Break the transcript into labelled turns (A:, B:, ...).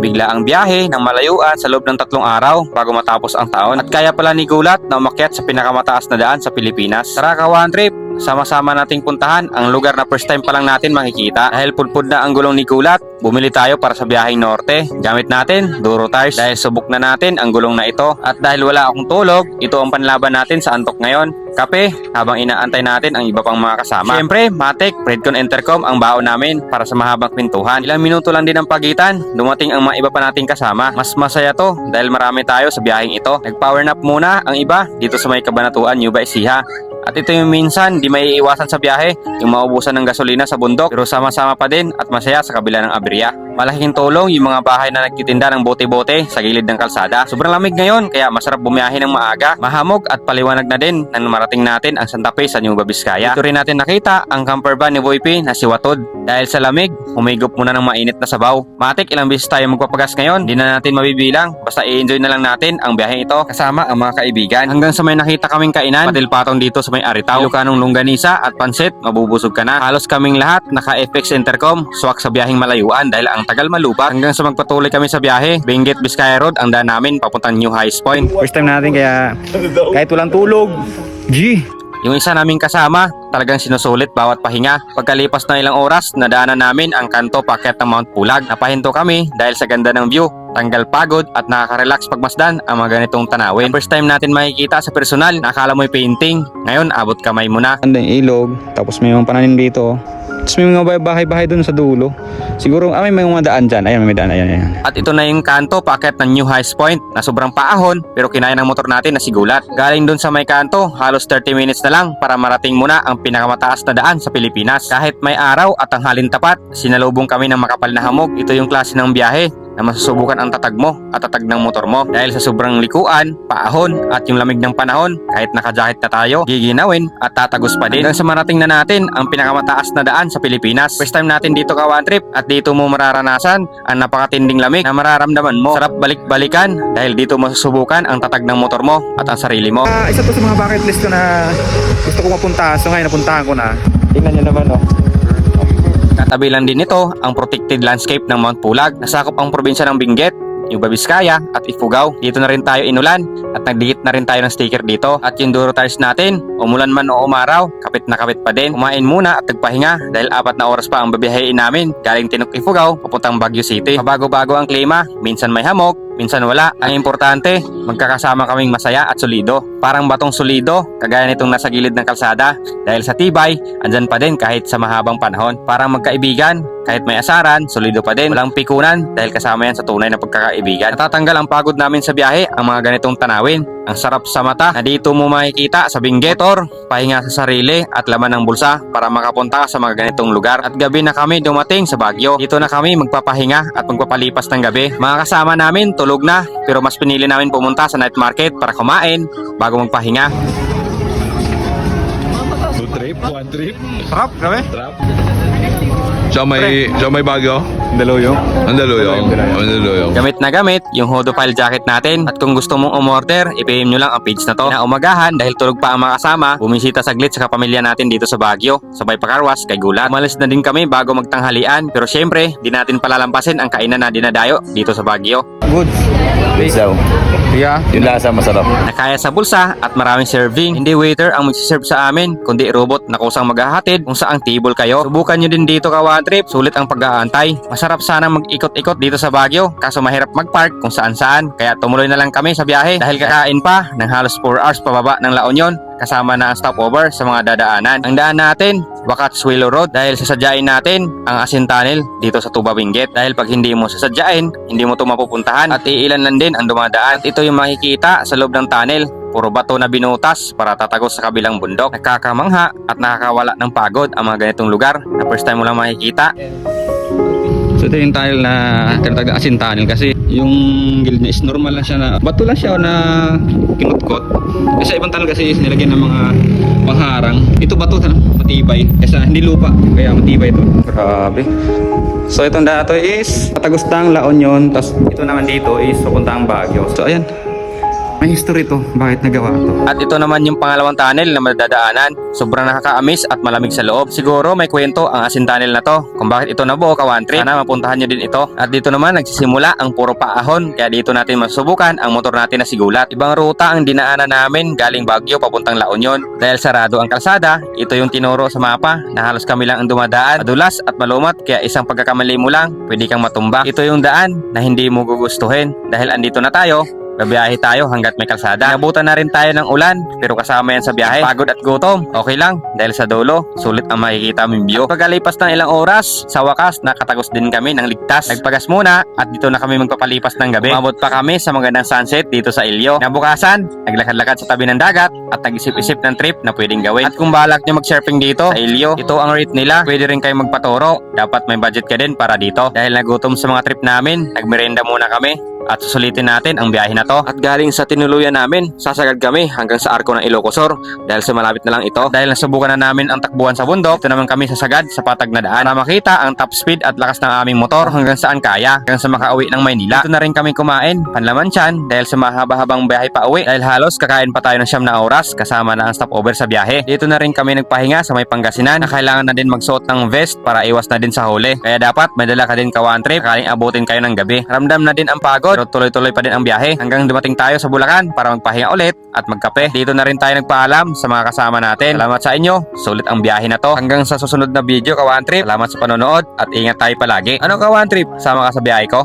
A: bigla ang biyahe ng malayuan sa loob ng tatlong araw bago matapos ang taon. At kaya pala ni Gulat na umakyat sa pinakamataas na daan sa Pilipinas. Tara ka trip, sama-sama nating puntahan ang lugar na first time pa lang natin makikita. Dahil pudpud na ang gulong ni Gulat, bumili tayo para sa biyaheng norte. Gamit natin, Duro tires dahil subok na natin ang gulong na ito. At dahil wala akong tulog, ito ang panlaban natin sa antok ngayon. Kape habang inaantay natin ang iba pang mga kasama. Siyempre, Matic, Predcon Intercom ang baon namin para sa mahabang kwentuhan. Ilang minuto lang din ang pagitan, dumating ang mga iba pa nating kasama. Mas masaya to dahil marami tayo sa biyaheng ito. Nag-power nap muna ang iba dito sa may kabanatuan Yuba Ecija. At ito yung minsan, di may iiwasan sa biyahe, yung maubusan ng gasolina sa bundok, pero sama-sama pa din at masaya sa kabila ng aberya. Malaking tulong yung mga bahay na nagtitinda ng bote-bote sa gilid ng kalsada. Sobrang lamig ngayon, kaya masarap bumiyahe ng maaga. Mahamog at paliwanag na din nang marating natin ang Santa Fe sa New Babiskaya. Ito rin natin nakita ang camper van ni Boy na si Watod. Dahil sa lamig, humigop muna ng mainit na sabaw. Matik, ilang beses tayo magpapagas ngayon, di na natin mabibilang. Basta i-enjoy na lang natin ang biyaheng ito kasama ang mga kaibigan. Hanggang sa may nakita kaming kainan, patil-patong dito sa may Aritaw. Ilocanong longganisa at pansit, mabubusog ka na. Halos kaming lahat naka-FX Intercom, swak sa biyaheng malayuan dahil ang tagal malubak. Hanggang sa magpatuloy kami sa biyahe, Benguet Vizcaya Road ang daan namin papuntang New High Point.
B: First time natin kaya kahit walang tulog. G.
A: Yung isa naming kasama, talagang sinusulit bawat pahinga. Pagkalipas ng ilang oras, nadaanan namin ang kanto paket ng Mount Pulag. Napahinto kami dahil sa ganda ng view, tanggal pagod at nakaka-relax pagmasdan ang mga ganitong tanawin. First time natin makikita sa personal, nakala mo'y painting. Ngayon, abot kamay mo na.
B: Ando yung ilog. Tapos may mga pananim dito. Tapos may mga bahay-bahay doon sa dulo. Siguro, ah, may mga daan dyan. Ayan, may daan. Ayan, ayan.
A: At ito na yung kanto packet ng New Highs Point na sobrang paahon pero kinaya ng motor natin na sigulat. Galing dun sa may kanto, halos 30 minutes na lang para marating muna ang pinakamataas na daan sa Pilipinas. Kahit may araw at ang halin tapat, sinalubong kami ng makapal na hamog. Ito yung klase ng biyahe na masusubukan ang tatag mo at tatag ng motor mo. Dahil sa sobrang likuan, paahon at yung lamig ng panahon, kahit nakajakit na tayo, giginawin at tatagos pa din. Hanggang sa marating na natin ang pinakamataas na daan sa Pilipinas. First time natin dito ka one trip at dito mo mararanasan ang napakatinding lamig na mararamdaman mo. Sarap balik-balikan dahil dito mo susubukan ang tatag ng motor mo at ang sarili mo.
B: Ah, isa to sa mga bucket list ko na gusto ko mapunta. So ngayon, napuntahan ko na. Tingnan nyo naman, oh.
A: Katabi lang din nito ang protected landscape ng Mount Pulag. Nasakop ang probinsya ng Benguet, Nueva Vizcaya at Ifugao. Dito na rin tayo inulan at nagdikit na rin tayo ng sticker dito. At yung Duro tires natin, umulan man o umaraw, kapit na kapit pa din. Kumain muna at nagpahinga dahil apat na oras pa ang babiyahin namin galing Tinok Ifugao papuntang Baguio City. Mabago-bago ang klima, minsan may hamog, minsan wala. Ang importante, magkakasama kaming masaya at solido. Parang batong solido, kagaya nitong nasa gilid ng kalsada. Dahil sa tibay, andyan pa din kahit sa mahabang panahon. Parang magkaibigan, kahit may asaran, solido pa din. Walang pikunan dahil kasama yan sa tunay na pagkakaibigan. Natatanggal ang pagod namin sa biyahe ang mga ganitong tanawin. Ang sarap sa mata na dito mo makikita sa binggetor, pahinga sa sarili at laman ng bulsa para makapunta sa mga ganitong lugar. At gabi na kami dumating sa Baguio. Dito na kami magpapahinga at magpapalipas ng gabi. Mga kasama namin tulog na pero mas pinili namin pumunta sa night market para kumain bago magpahinga.
C: Two trip, one trip,
B: Sarap, grabe.
C: trap. Siya may, siya may bagyo?
B: Daluyong.
C: Ang daluyong.
B: Daluyong.
C: Ang daluyong.
A: Gamit na gamit yung Hodopile jacket natin at kung gusto mong umorder, i-PM nyo lang ang page na to. Na umagahan dahil tulog pa ang mga kasama, bumisita saglit sa kapamilya natin dito sa Baguio, sabay pakarwas kay Gulat. Umalis na din kami bago magtanghalian pero syempre, di natin palalampasin ang kainan na dinadayo dito sa Baguio.
B: Good.
D: Isaw.
B: Yeah.
D: Yung lasa masarap.
A: Nakaya sa bulsa at maraming serving. Hindi waiter ang magsiserve sa amin, kundi robot na kusang maghahatid kung saang table kayo. Subukan nyo din dito ka one trip, sulit ang pag-aantay. Masarap sana mag-ikot-ikot dito sa Baguio, kaso mahirap mag-park kung saan-saan. Kaya tumuloy na lang kami sa biyahe dahil kakain pa ng halos 4 hours pababa ng La Union kasama na ang stopover sa mga dadaanan. Ang daan natin, Wakats Willow Road dahil sasadyain natin ang Asin Tunnel dito sa Tuba Benguet. Dahil pag hindi mo sasadyain, hindi mo ito mapupuntahan at iilan lang din ang dumadaan. At ito yung makikita sa loob ng tunnel. Puro bato na binutas para tatagos sa kabilang bundok. Nakakamangha at nakakawala ng pagod ang mga ganitong lugar na first time mo lang makikita.
B: So ito yung tile na tinatawag na asin tunnel kasi yung gilid niya is normal lang siya na bato lang siya na kinutkot. Kasi ibang tunnel kasi is nilagyan ng mga pangharang. Ito bato na matibay. Kasi hindi lupa kaya matibay ito. Grabe. So itong dato is patagos ng La Union tapos ito naman dito is papuntang Baguio. So ayan. May history to. Bakit nagawa to?
A: At ito naman yung pangalawang tunnel na madadaanan. Sobrang nakakaamis at malamig sa loob. Siguro may kwento ang asin tunnel na to kung bakit ito nabuo kawan trip. Sana mapuntahan nyo din ito. At dito naman nagsisimula ang puro paahon. Kaya dito natin masubukan ang motor natin na sigulat. Ibang ruta ang dinaanan namin galing Baguio papuntang La Union. Dahil sarado ang kalsada, ito yung tinuro sa mapa na halos kami lang ang dumadaan. Madulas at malumat kaya isang pagkakamali mo lang, pwede kang matumba. Ito yung daan na hindi mo gugustuhin. Dahil andito na tayo, Babiyahe tayo hanggat may kalsada. Nabutan na rin tayo ng ulan, pero kasama yan sa biyahe. Pagod at gutom, okay lang, dahil sa dulo, sulit ang makikita mong view. Pagkalipas ng ilang oras, sa wakas, nakatagos din kami ng ligtas. Nagpagas muna, at dito na kami magpapalipas ng gabi. Umabot pa kami sa magandang sunset dito sa Ilyo. Nabukasan, naglakad-lakad sa tabi ng dagat, at nag-isip-isip ng trip na pwedeng gawin. At kung balak nyo mag-surfing dito sa Ilyo, ito ang rate nila. Pwede rin kayo magpaturo. Dapat may budget ka din para dito. Dahil nagutom sa mga trip namin, nagmerenda muna kami at susulitin natin ang biyahe na to. At galing sa tinuluyan namin, sasagad kami hanggang sa arko ng Ilocosur dahil sa malapit na lang ito. Dahil nasubukan na namin ang takbuhan sa bundok, ito naman kami sasagad sa patag na daan para makita ang top speed at lakas ng aming motor hanggang saan kaya, hanggang sa makauwi ng Maynila. Dito na rin kami kumain, panlaman tiyan dahil sa mahaba-habang biyahe pa uwi dahil halos kakain pa tayo ng siyam na oras kasama na ang stopover sa biyahe. Dito na rin kami nagpahinga sa may Pangasinan na kailangan na din magsuot ng vest para iwas na din sa huli. Kaya dapat may dala ka din kawan trip kaling abutin kayo ng gabi. Ramdam na din ang pagod pero tuloy-tuloy pa din ang biyahe hanggang dumating tayo sa Bulacan para magpahinga ulit at magkape. Dito na rin tayo nagpaalam sa mga kasama natin. Salamat sa inyo. Sulit ang biyahe na to. Hanggang sa susunod na video kawan trip. Salamat sa panonood at ingat tayo palagi. Ano kawan trip? Sama ka sa biyahe ko?